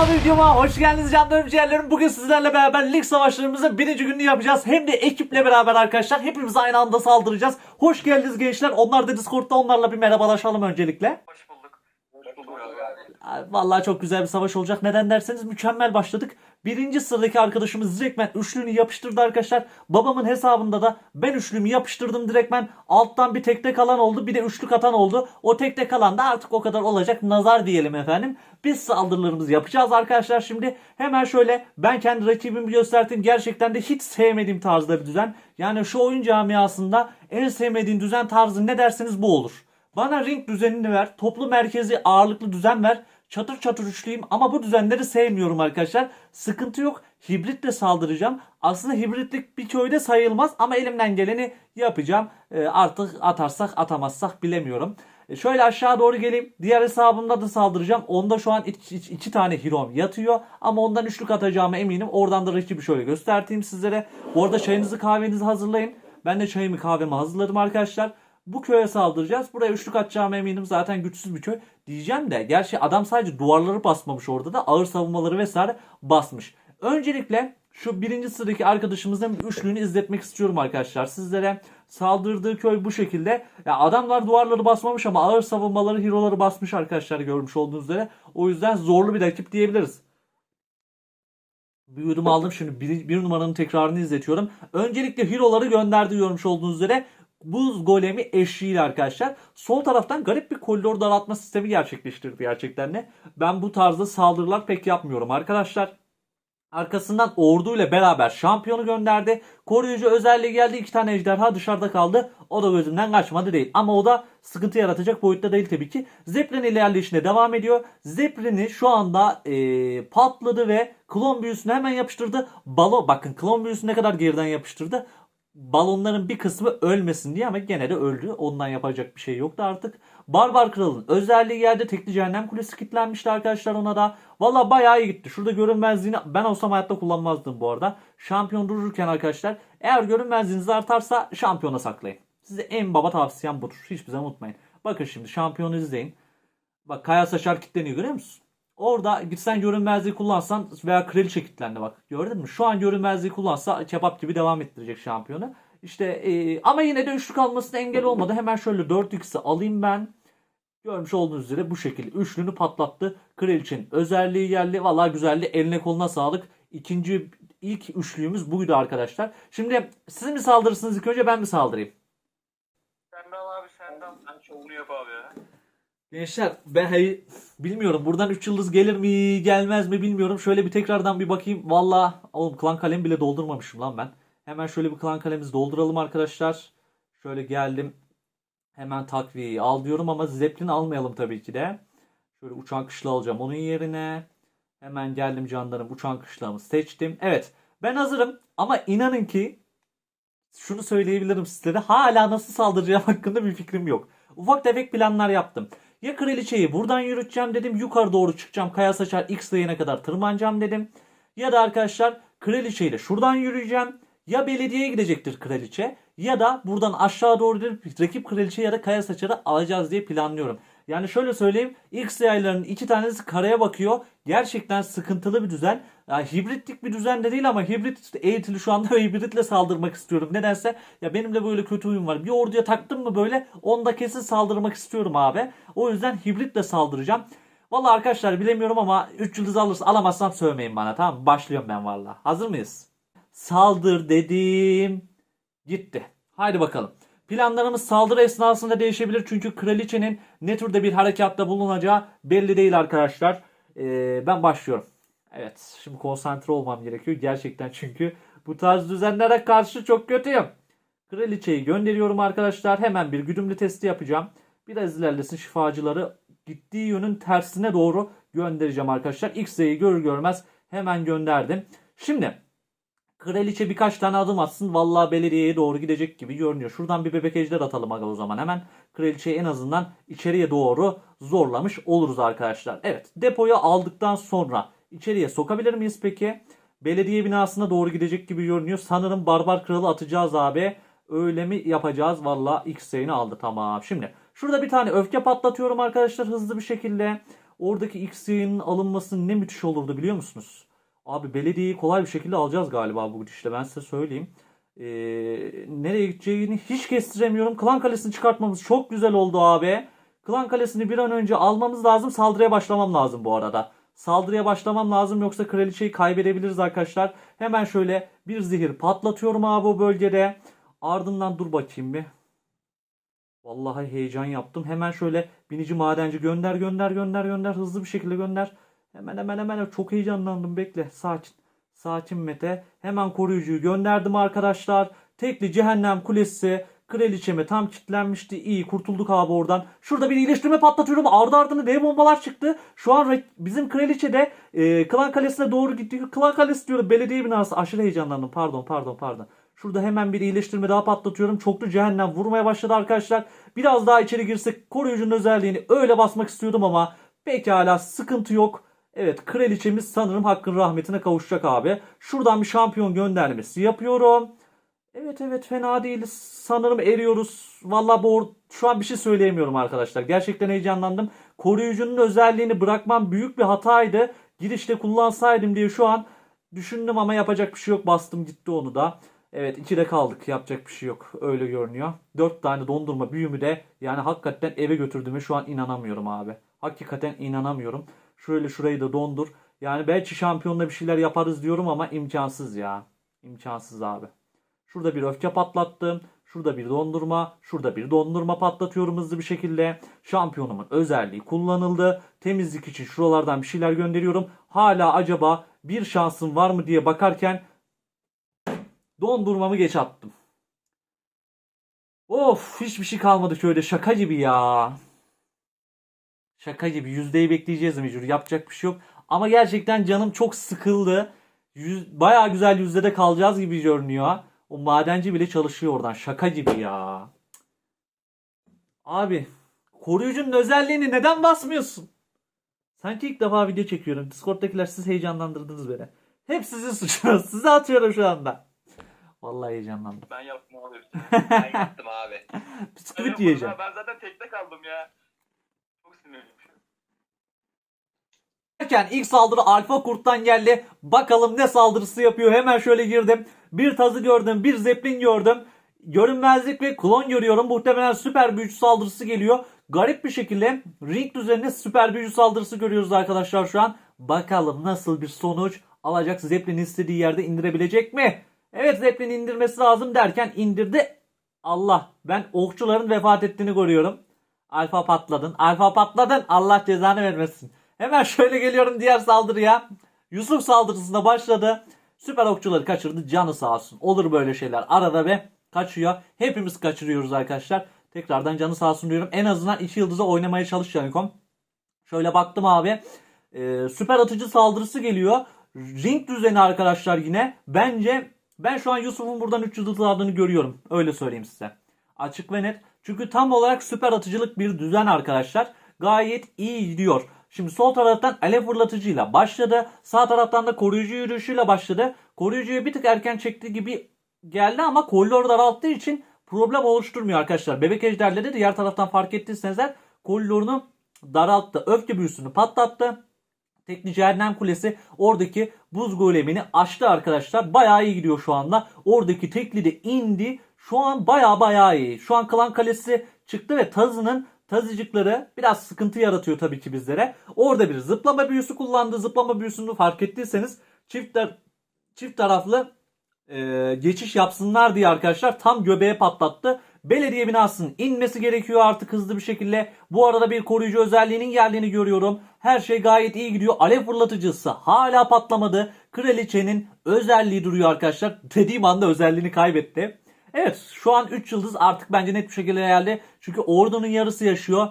Kanalıma videoma hoş geldiniz canlarım ciğerlerim. Bugün sizlerle beraber lig savaşlarımızın birinci gününü yapacağız. Hem de ekiple beraber arkadaşlar. Hepimiz aynı anda saldıracağız. Hoş geldiniz gençler. Onlar da Discord'da onlarla bir merhabalaşalım öncelikle. Hoş bulduk. Hoş bulduk Vallahi çok güzel bir savaş olacak. Neden derseniz mükemmel başladık. Birinci sıradaki arkadaşımız direktmen üçlüğünü yapıştırdı arkadaşlar. Babamın hesabında da ben üçlüğümü yapıştırdım direktmen. Alttan bir tekte kalan oldu. Bir de üçlük atan oldu. O tekte kalan da artık o kadar olacak. Nazar diyelim efendim. Biz saldırılarımızı yapacağız arkadaşlar şimdi. Hemen şöyle ben kendi rakibimi gösterdim. Gerçekten de hiç sevmediğim tarzda bir düzen. Yani şu oyun camiasında en sevmediğim düzen tarzı ne derseniz bu olur. Bana ring düzenini ver. Toplu merkezi ağırlıklı düzen ver. Çatır çatır üçleyeyim ama bu düzenleri sevmiyorum arkadaşlar. Sıkıntı yok. Hibritle saldıracağım. Aslında hibritlik bir köyde sayılmaz ama elimden geleni yapacağım. Ee, artık atarsak atamazsak bilemiyorum. E, şöyle aşağı doğru geleyim. Diğer hesabımda da saldıracağım. Onda şu an iki, iki- iki tane hero'm yatıyor. Ama ondan üçlük atacağıma eminim. Oradan da rakibi şöyle göstereyim sizlere. Bu arada çayınızı kahvenizi hazırlayın. Ben de çayımı kahvemi hazırladım arkadaşlar. Bu köye saldıracağız. Buraya üçlük atacağıma eminim. Zaten güçsüz bir köy. Diyeceğim de gerçi adam sadece duvarları basmamış orada da ağır savunmaları vesaire basmış. Öncelikle şu birinci sıradaki arkadaşımızın üçlüğünü izletmek istiyorum arkadaşlar. Sizlere saldırdığı köy bu şekilde. Ya adamlar duvarları basmamış ama ağır savunmaları, hero'ları basmış arkadaşlar görmüş olduğunuz üzere. O yüzden zorlu bir rakip diyebiliriz. Bir aldım şimdi bir, bir numaranın tekrarını izletiyorum. Öncelikle hero'ları gönderdi görmüş olduğunuz üzere. Buz golemi eşliğiyle arkadaşlar. Sol taraftan garip bir koridor daraltma sistemi gerçekleştirdi gerçekten de. Ben bu tarzda saldırılar pek yapmıyorum arkadaşlar. Arkasından orduyla beraber şampiyonu gönderdi. Koruyucu özelliği geldi. iki tane ejderha dışarıda kaldı. O da gözümden kaçmadı değil. Ama o da sıkıntı yaratacak boyutta değil tabii ki. Zeppelin ilerleyişine devam ediyor. Zeppelin'i şu anda eee, patladı ve klon büyüsünü hemen yapıştırdı. Balon bakın klon büyüsünü ne kadar geriden yapıştırdı. Balonların bir kısmı ölmesin diye ama gene de öldü. Ondan yapacak bir şey yoktu artık. Barbar Kral'ın özelliği geldi. Tekli Cehennem Kulesi kilitlenmişti arkadaşlar ona da. Valla bayağı iyi gitti. Şurada görünmezliğini ben olsam hayatta kullanmazdım bu arada. Şampiyon dururken arkadaşlar eğer görünmezliğiniz artarsa şampiyona saklayın. Size en baba tavsiyem budur. Hiçbir zaman unutmayın. Bakın şimdi şampiyonu izleyin. Bak Kaya Saçar kilitleniyor görüyor musun? Orada gitsen görünmezliği kullansan veya kraliçe kilitlendi bak. Gördün mü? Şu an görünmezliği kullansa kebap gibi devam ettirecek şampiyonu. İşte e, ama yine de üçlük almasına engel olmadı. Hemen şöyle 4x'i alayım ben. Görmüş olduğunuz üzere bu şekilde üçlünü patlattı. Kraliçenin özelliği geldi. Valla güzeldi. Eline koluna sağlık. İkinci ilk üçlüğümüz buydu arkadaşlar. Şimdi siz mi saldırırsınız ilk önce ben mi saldırayım? Sen de abi sen de. Sen şovunu yap abi ya. Gençler ben hey, bilmiyorum buradan 3 yıldız gelir mi gelmez mi bilmiyorum. Şöyle bir tekrardan bir bakayım. Valla oğlum klan kalemi bile doldurmamışım lan ben. Hemen şöyle bir klan kalemimizi dolduralım arkadaşlar. Şöyle geldim. Hemen takviyeyi al diyorum ama Zeppelin almayalım tabii ki de. Şöyle uçan kışla alacağım onun yerine. Hemen geldim canlarım uçan kışlağımı seçtim. Evet ben hazırım ama inanın ki şunu söyleyebilirim sizlere. Hala nasıl saldıracağım hakkında bir fikrim yok. Ufak tefek planlar yaptım. Ya kraliçeyi buradan yürüteceğim dedim. Yukarı doğru çıkacağım. Kaya saçar X layer'e kadar tırmanacağım dedim. Ya da arkadaşlar kraliçeyle şuradan yürüyeceğim. Ya belediyeye gidecektir kraliçe ya da buradan aşağı doğru dönüp rakip kraliçe ya da kaya saçarı alacağız diye planlıyorum. Yani şöyle söyleyeyim X yaylarının iki tanesi karaya bakıyor. Gerçekten sıkıntılı bir düzen. Ya, hibritlik bir düzen de değil ama hibrit eğitili şu anda ve hibritle saldırmak istiyorum. Nedense ya benim de böyle kötü huyum var. Bir orduya taktım mı böyle onda kesin saldırmak istiyorum abi. O yüzden hibritle saldıracağım. Vallahi arkadaşlar bilemiyorum ama 3 yıldız alırsa alamazsam sövmeyin bana tamam? Başlıyorum ben vallahi. Hazır mıyız? Saldır dedim. Gitti. Haydi bakalım. Planlarımız saldırı esnasında değişebilir çünkü kraliçenin ne türde bir harekatta bulunacağı belli değil arkadaşlar. Ee, ben başlıyorum. Evet şimdi konsantre olmam gerekiyor gerçekten çünkü bu tarz düzenlere karşı çok kötüyüm. Kraliçeyi gönderiyorum arkadaşlar. Hemen bir güdümlü testi yapacağım. Biraz ilerlesin şifacıları gittiği yönün tersine doğru göndereceğim arkadaşlar. X'yi görür görmez hemen gönderdim. Şimdi Kraliçe birkaç tane adım atsın. Vallahi belediyeye doğru gidecek gibi görünüyor. Şuradan bir bebek ejder atalım aga o zaman hemen. Kraliçeyi en azından içeriye doğru zorlamış oluruz arkadaşlar. Evet depoyu aldıktan sonra içeriye sokabilir miyiz peki? Belediye binasına doğru gidecek gibi görünüyor. Sanırım barbar kralı atacağız abi. Öyle mi yapacağız? Valla X sayını aldı tamam. Şimdi şurada bir tane öfke patlatıyorum arkadaşlar hızlı bir şekilde. Oradaki X yayının alınması ne müthiş olurdu biliyor musunuz? Abi belediyeyi kolay bir şekilde alacağız galiba bu gidişle ben size söyleyeyim. Ee, nereye gideceğini hiç kestiremiyorum. Klan Kalesi'ni çıkartmamız çok güzel oldu abi. Klan Kalesi'ni bir an önce almamız lazım. Saldırıya başlamam lazım bu arada. Saldırıya başlamam lazım yoksa kraliçeyi kaybedebiliriz arkadaşlar. Hemen şöyle bir zehir patlatıyorum abi bu bölgede. Ardından dur bakayım bir. Vallahi heyecan yaptım. Hemen şöyle binici madenci gönder gönder gönder gönder hızlı bir şekilde gönder. Hemen hemen hemen çok heyecanlandım bekle sakin. Sakin Mete. Hemen koruyucuyu gönderdim arkadaşlar. Tekli cehennem kulesi kraliçeme tam kilitlenmişti. İyi kurtulduk abi oradan. Şurada bir iyileştirme patlatıyorum. Ardı ardına dev bombalar çıktı. Şu an bizim kraliçe de e, Klan Kalesi'ne doğru gidiyor. Klan Kalesi diyorum belediye binası. Aşırı heyecanlandım. Pardon pardon pardon. Şurada hemen bir iyileştirme daha patlatıyorum. Çoklu cehennem vurmaya başladı arkadaşlar. Biraz daha içeri girsek koruyucunun özelliğini öyle basmak istiyordum ama pekala sıkıntı yok. Evet kraliçemiz sanırım hakkın rahmetine kavuşacak abi. Şuradan bir şampiyon göndermesi yapıyorum. Evet evet fena değiliz. Sanırım eriyoruz. Valla bu şu an bir şey söyleyemiyorum arkadaşlar. Gerçekten heyecanlandım. Koruyucunun özelliğini bırakmam büyük bir hataydı. Girişte kullansaydım diye şu an düşündüm ama yapacak bir şey yok. Bastım gitti onu da. Evet ikide kaldık. Yapacak bir şey yok. Öyle görünüyor. 4 tane dondurma büyümü de yani hakikaten eve götürdüğüme şu an inanamıyorum abi. Hakikaten inanamıyorum. Şöyle şurayı da dondur. Yani belki şampiyonla bir şeyler yaparız diyorum ama imkansız ya. İmkansız abi. Şurada bir öfke patlattım. Şurada bir dondurma. Şurada bir dondurma patlatıyorum hızlı bir şekilde. Şampiyonumun özelliği kullanıldı. Temizlik için şuralardan bir şeyler gönderiyorum. Hala acaba bir şansım var mı diye bakarken dondurmamı geç attım. Of hiçbir şey kalmadı şöyle şaka gibi ya. Şaka gibi yüzdeyi bekleyeceğiz mecbur yapacak bir şey yok. Ama gerçekten canım çok sıkıldı. Yüz, bayağı güzel yüzdede kalacağız gibi görünüyor. O madenci bile çalışıyor oradan. Şaka gibi ya. Abi koruyucunun özelliğini neden basmıyorsun? Sanki ilk defa video çekiyorum. Discord'dakiler siz heyecanlandırdınız beni. Hep sizin suçunuz. Size atıyorum şu anda. Vallahi heyecanlandım. Ben yaptım abi. Ben yaptım abi. Bisküvit yiyeceğim. Ben zaten tekte kaldım ya. Çok sinirliyim. Derken ilk saldırı Alfa Kurt'tan geldi. Bakalım ne saldırısı yapıyor. Hemen şöyle girdim. Bir tazı gördüm. Bir zeplin gördüm. Görünmezlik ve klon görüyorum. Muhtemelen süper büyücü saldırısı geliyor. Garip bir şekilde ring düzeninde süper büyücü saldırısı görüyoruz arkadaşlar şu an. Bakalım nasıl bir sonuç alacak. Zeppelin istediği yerde indirebilecek mi? Evet Zeppelin indirmesi lazım derken indirdi. Allah ben okçuların vefat ettiğini görüyorum. Alfa patladın. Alfa patladın. Allah cezanı vermesin. Hemen şöyle geliyorum diğer saldırıya. Yusuf saldırısına başladı. Süper okçuları kaçırdı. Canı sağ olsun. Olur böyle şeyler. Arada ve kaçıyor. Hepimiz kaçırıyoruz arkadaşlar. Tekrardan canı sağ olsun diyorum. En azından 2 yıldıza oynamaya çalış Canikom. Şöyle baktım abi. Ee, süper atıcı saldırısı geliyor. Ring düzeni arkadaşlar yine. Bence ben şu an Yusuf'un buradan 3 yıldız aldığını görüyorum. Öyle söyleyeyim size. Açık ve net. Çünkü tam olarak süper atıcılık bir düzen arkadaşlar. Gayet iyi gidiyor. Şimdi sol taraftan alev fırlatıcıyla başladı. Sağ taraftan da koruyucu yürüyüşüyle başladı. Koruyucuyu bir tık erken çektiği gibi geldi ama koridor daralttığı için problem oluşturmuyor arkadaşlar. Bebek ejderleri de diğer taraftan fark ettiyseniz eğer koridorunu daralttı. Öfke büyüsünü patlattı. Tekli Cehennem Kulesi oradaki buz golemini açtı arkadaşlar. Bayağı iyi gidiyor şu anda. Oradaki tekli de indi. Şu an bayağı bayağı iyi. Şu an Klan Kalesi çıktı ve Tazı'nın tazıcıkları biraz sıkıntı yaratıyor tabii ki bizlere. Orada bir zıplama büyüsü kullandı. Zıplama büyüsünü fark ettiyseniz çiftler çift taraflı e, geçiş yapsınlar diye arkadaşlar tam göbeğe patlattı. Belediye binasının inmesi gerekiyor artık hızlı bir şekilde. Bu arada bir koruyucu özelliğinin geldiğini görüyorum. Her şey gayet iyi gidiyor. Alev fırlatıcısı hala patlamadı. Kraliçenin özelliği duruyor arkadaşlar. Dediğim anda özelliğini kaybetti. Evet şu an 3 yıldız artık bence net bir şekilde geldi. Çünkü ordunun yarısı yaşıyor.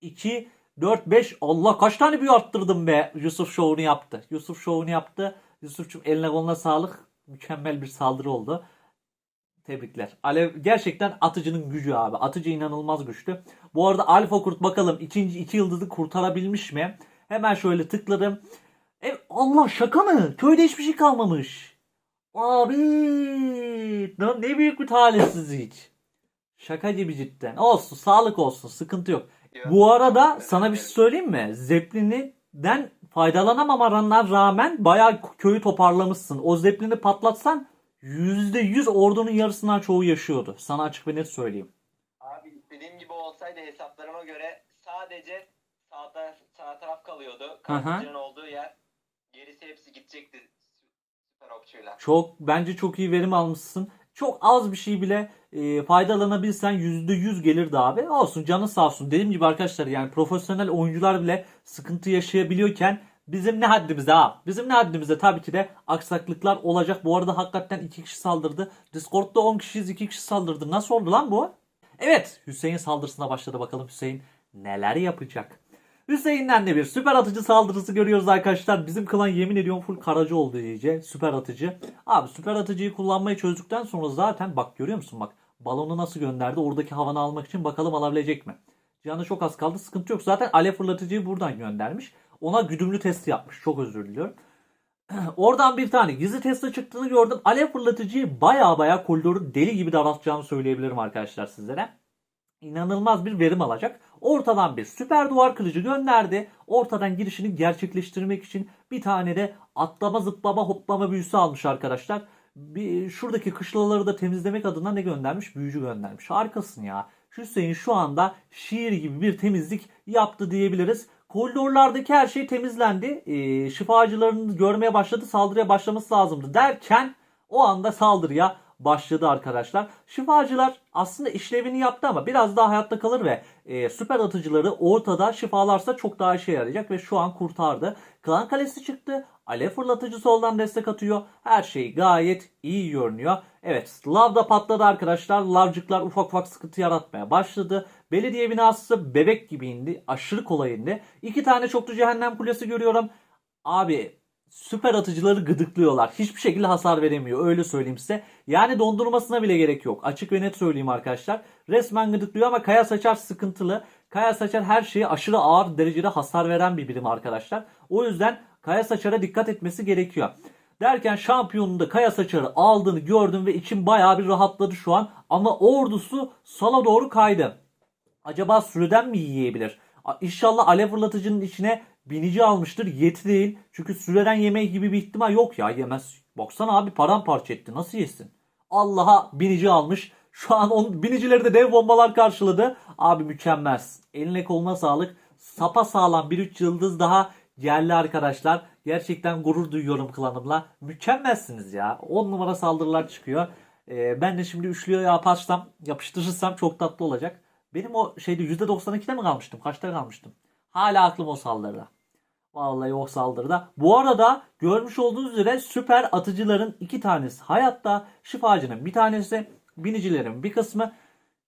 2, 4, 5 Allah kaç tane büyü arttırdım be. Yusuf şovunu yaptı. Yusuf şovunu yaptı. Yusuf'cum eline koluna sağlık. Mükemmel bir saldırı oldu. Tebrikler. Alev gerçekten atıcının gücü abi. Atıcı inanılmaz güçlü. Bu arada Alfa Kurt bakalım ikinci iki yıldızı kurtarabilmiş mi? Hemen şöyle tıkladım. E, Allah şaka mı? Köyde hiçbir şey kalmamış. Abi ne büyük bir talihsizlik. Şaka gibi cidden. Olsun sağlık olsun sıkıntı yok. diyor. Bu arada Çok sana bir şey söyleyeyim mi? Zeplini'den faydalanamamana rağmen bayağı köyü toparlamışsın. O Zeppelin'i patlatsan %100 ordunun yarısından çoğu yaşıyordu. Sana açık ve net söyleyeyim. Abi istediğim gibi olsaydı hesaplarıma göre sadece sağ taraf, sağ taraf kalıyordu. Kanatçının olduğu yer. Gerisi hepsi gidecekti. Çok bence çok iyi verim almışsın. Çok az bir şey bile e, faydalanabilsen %100 gelirdi abi. Olsun canı sağ olsun. Dediğim gibi arkadaşlar yani profesyonel oyuncular bile sıkıntı yaşayabiliyorken bizim ne haddimize ha? Bizim ne haddimize tabii ki de aksaklıklar olacak. Bu arada hakikaten iki kişi saldırdı. Discord'da 10 kişiyiz 2 kişi saldırdı. Nasıl oldu lan bu? Evet Hüseyin saldırısına başladı. Bakalım Hüseyin neler yapacak? Hüseyin'den de bir süper atıcı saldırısı görüyoruz arkadaşlar. Bizim klan yemin ediyorum full karacı oldu iyice. Süper atıcı. Abi süper atıcıyı kullanmayı çözdükten sonra zaten bak görüyor musun bak. Balonu nasıl gönderdi oradaki havanı almak için bakalım alabilecek mi? Canı çok az kaldı sıkıntı yok. Zaten alev fırlatıcıyı buradan göndermiş. Ona güdümlü testi yapmış. Çok özür diliyorum. Oradan bir tane gizli testi çıktığını gördüm. Alev fırlatıcıyı baya baya koridoru deli gibi daraltacağımı söyleyebilirim arkadaşlar sizlere inanılmaz bir verim alacak. Ortadan bir süper duvar kılıcı gönderdi. Ortadan girişini gerçekleştirmek için bir tane de atlama zıplama hoplama büyüsü almış arkadaşlar. Bir, şuradaki kışlaları da temizlemek adına ne göndermiş? Büyücü göndermiş. Harikasın ya. Hüseyin şu anda şiir gibi bir temizlik yaptı diyebiliriz. Koridorlardaki her şey temizlendi. Ee, şifacılarını görmeye başladı. Saldırıya başlaması lazımdı derken o anda saldırıya başladı arkadaşlar. Şifacılar aslında işlevini yaptı ama biraz daha hayatta kalır ve e, süper atıcıları ortada şifalarsa çok daha işe yarayacak ve şu an kurtardı. Klan kalesi çıktı. Alev fırlatıcı soldan destek atıyor. Her şey gayet iyi görünüyor. Evet lav da patladı arkadaşlar. Lavcıklar ufak ufak sıkıntı yaratmaya başladı. Belediye binası bebek gibi indi. Aşırı kolay indi. İki tane çoklu cehennem kulesi görüyorum. Abi süper atıcıları gıdıklıyorlar. Hiçbir şekilde hasar veremiyor. Öyle söyleyeyim size. Yani dondurmasına bile gerek yok. Açık ve net söyleyeyim arkadaşlar. Resmen gıdıklıyor ama Kaya Saçar sıkıntılı. Kaya Saçar her şeye aşırı ağır derecede hasar veren bir birim arkadaşlar. O yüzden Kaya Saçar'a dikkat etmesi gerekiyor. Derken şampiyonun da Kaya Saçar'ı aldığını gördüm ve içim bayağı bir rahatladı şu an. Ama ordusu sola doğru kaydı. Acaba süreden mi yiyebilir? İnşallah alev fırlatıcının içine binici almıştır. Yeti değil. Çünkü süreden yemek gibi bir ihtimal yok ya yemez. Baksana abi paramparça etti. Nasıl yesin? Allah'a binici almış. Şu an on, binicileri de dev bombalar karşıladı. Abi mükemmelsin. Eline koluna sağlık. Sapa sağlam bir üç yıldız daha geldi arkadaşlar. Gerçekten gurur duyuyorum klanımla. Mükemmelsiniz ya. 10 numara saldırılar çıkıyor. Ee, ben de şimdi üçlüye yaparsam, yapıştırırsam çok tatlı olacak. Benim o şeyde %92'de mi kalmıştım? Kaçta kalmıştım? Hala aklım o saldırıda. Vallahi o saldırıda. Bu arada görmüş olduğunuz üzere süper atıcıların iki tanesi hayatta. Şifacının bir tanesi. Binicilerin bir kısmı.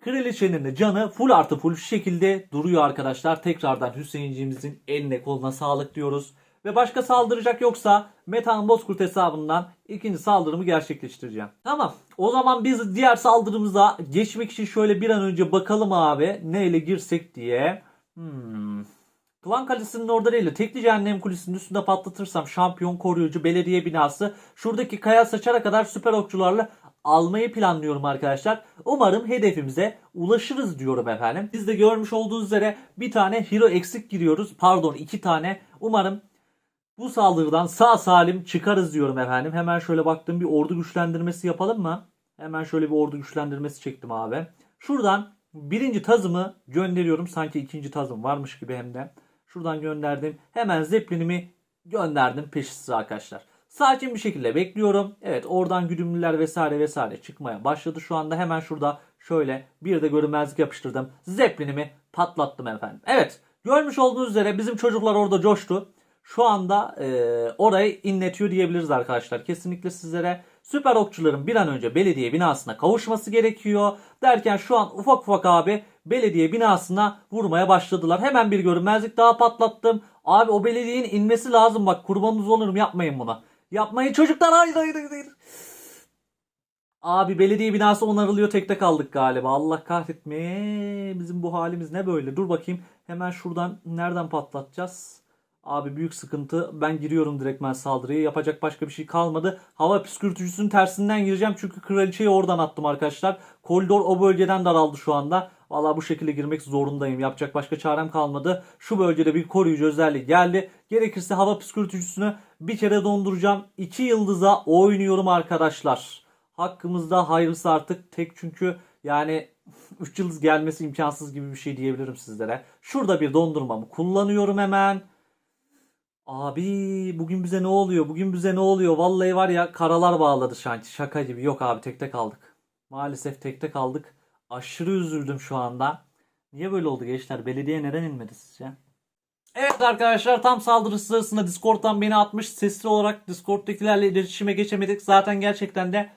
Kraliçenin de canı full artı full şekilde duruyor arkadaşlar. Tekrardan Hüseyinciğimizin eline koluna sağlık diyoruz. Ve başka saldıracak yoksa Metan Bozkurt hesabından ikinci saldırımı gerçekleştireceğim. Tamam. O zaman biz diğer saldırımıza geçmek için şöyle bir an önce bakalım abi. Neyle girsek diye. Hmm. Klan Kalesi'nin orada Tekli Cehennem Kulesi'nin üstünde patlatırsam şampiyon koruyucu belediye binası şuradaki kaya saçara kadar süper okçularla almayı planlıyorum arkadaşlar. Umarım hedefimize ulaşırız diyorum efendim. Siz de görmüş olduğunuz üzere bir tane hero eksik giriyoruz. Pardon iki tane. Umarım bu saldırıdan sağ salim çıkarız diyorum efendim. Hemen şöyle baktım bir ordu güçlendirmesi yapalım mı? Hemen şöyle bir ordu güçlendirmesi çektim abi. Şuradan birinci tazımı gönderiyorum. Sanki ikinci tazım varmış gibi hem de. Şuradan gönderdim. Hemen zeplinimi gönderdim peşi sıra arkadaşlar. Sakin bir şekilde bekliyorum. Evet oradan güdümlüler vesaire vesaire çıkmaya başladı. Şu anda hemen şurada şöyle bir de görünmezlik yapıştırdım. Zeplinimi patlattım efendim. Evet görmüş olduğunuz üzere bizim çocuklar orada coştu. Şu anda e, orayı inletiyor diyebiliriz arkadaşlar. Kesinlikle sizlere süper okçuların bir an önce belediye binasına kavuşması gerekiyor. Derken şu an ufak ufak abi belediye binasına vurmaya başladılar. Hemen bir görünmezlik daha patlattım. Abi o belediyenin inmesi lazım bak kurbanınız olurum yapmayın bunu. Yapmayın çocuklar hayır hayır hayır. Abi belediye binası onarılıyor tekte kaldık galiba. Allah kahretme. Bizim bu halimiz ne böyle? Dur bakayım. Hemen şuradan nereden patlatacağız? Abi büyük sıkıntı. Ben giriyorum direktmen saldırıya. Yapacak başka bir şey kalmadı. Hava püskürtücüsünün tersinden gireceğim. Çünkü kraliçeyi oradan attım arkadaşlar. Koridor o bölgeden daraldı şu anda. Valla bu şekilde girmek zorundayım. Yapacak başka çarem kalmadı. Şu bölgede bir koruyucu özelliği geldi. Gerekirse hava püskürtücüsünü bir kere donduracağım. 2 yıldıza oynuyorum arkadaşlar. Hakkımızda hayırlısı artık tek çünkü yani 3 yıldız gelmesi imkansız gibi bir şey diyebilirim sizlere. Şurada bir dondurmamı kullanıyorum hemen. Abi bugün bize ne oluyor? Bugün bize ne oluyor? Vallahi var ya karalar bağladı şanti. Şaka gibi. Yok abi tekte kaldık. Maalesef tekte kaldık. Aşırı üzüldüm şu anda. Niye böyle oldu gençler? Belediye neden inmedi sizce? Evet arkadaşlar tam saldırı sırasında Discord'dan beni atmış. Sesli olarak Discord'dakilerle iletişime geçemedik. Zaten gerçekten de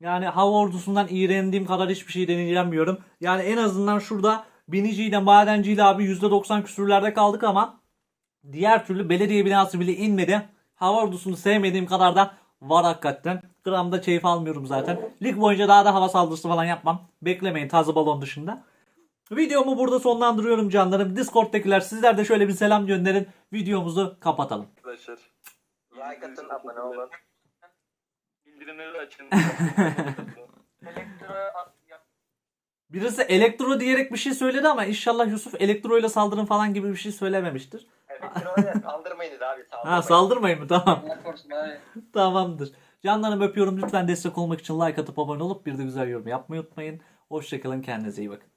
yani hava ordusundan iğrendiğim kadar hiçbir şey deneyemiyorum. Yani en azından şurada biniciyle madenciyle abi %90 küsürlerde kaldık ama diğer türlü belediye binası bile inmedi. Hava ordusunu sevmediğim kadar da var hakikaten. Gramda keyif almıyorum zaten. Lig boyunca daha da hava saldırısı falan yapmam. Beklemeyin taze balon dışında. Videomu burada sonlandırıyorum canlarım. Discord'dakiler sizler de şöyle bir selam gönderin. Videomuzu kapatalım. Arkadaşlar. Like atın abone olun. Bildirimleri açın. Elektro Birisi elektro diyerek bir şey söyledi ama inşallah Yusuf elektro ile saldırın falan gibi bir şey söylememiştir. Saldırmayın dedi abi saldırmayın. Ha saldırmayın mı? Tamam. Allah korusun abi. Tamamdır. Canlarım öpüyorum. Lütfen destek olmak için like atıp abone olup bir de güzel yorum yapmayı unutmayın. Hoşçakalın. Kendinize iyi bakın.